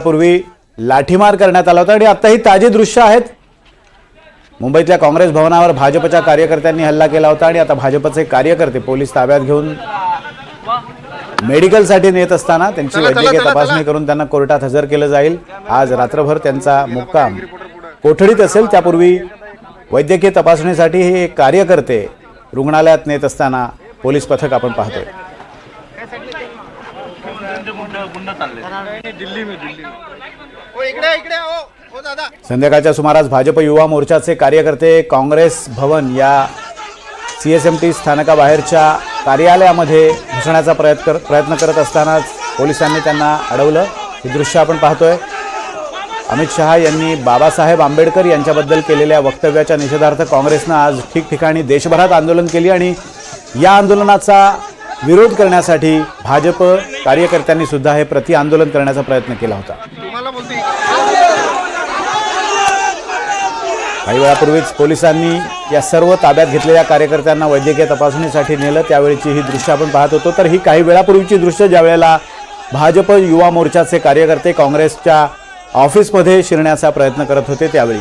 पूर्वी लाठीमार करण्यात आला होता आणि आता ही ताजी दृश्य आहेत. मुंबईतल्या काँग्रेस भवनावर भाजपच्या कार्यकर्त्यांनी हल्ला केला होता आणि आता भाजपचे कार्यकर्ते पोलीस ताब्यात घेऊन मेडिकलसाठी नेत असताना त्यांची वैद्यकीय तपासणी करून त्यांना कोर्टात हजर केलं जाईल. आज रात्रभर त्यांचा मुक्काम कोठडीत असेल. त्यापूर्वी वैद्यकीय तपासणीसाठी हे कार्यकर्ते रुग्णालयात नेत असताना पोलीस पथक आपण पाहतोय. संध्याकाळच्या सुमारास भाजप युवा मोर्चाचे कार्यकर्ते काँग्रेस भवन या सी एस एम टी स्थानकाबाहेरच्या कार्यालयामध्ये घुसण्याचा प्रयत्न प्रयत्न करत असतानाच पोलिसांनी त्यांना अडवलं. हे दृश्य आपण पाहतोय. अमित शहा यांनी बाबासाहेब आंबेडकर यांच्याबद्दल केलेल्या वक्तव्याच्या निषेधार्थ काँग्रेसनं आज ठिकठिकाणी देशभरात आंदोलन केली आणि या आंदोलनाचा विरोध करण्यासाठी भाजप कार्यकर्त्यांनी सुद्धा हे प्रति आंदोलन करण्याचा प्रयत्न केला होता. काही वेळापूर्वीच पोलिसांनी या सर्व ताब्यात घेतलेल्या कार्यकर्त्यांना वैद्यकीय तपासणीसाठी नेलं. त्यावेळेची ही दृश्य आपण पाहत होतो. तर ही काही वेळापूर्वीची दृश्य ज्या वेळेला भाजप युवा मोर्चाचे कार्यकर्ते काँग्रेसच्या ऑफिसमध्ये शिरण्याचा प्रयत्न करत होते त्यावेळी.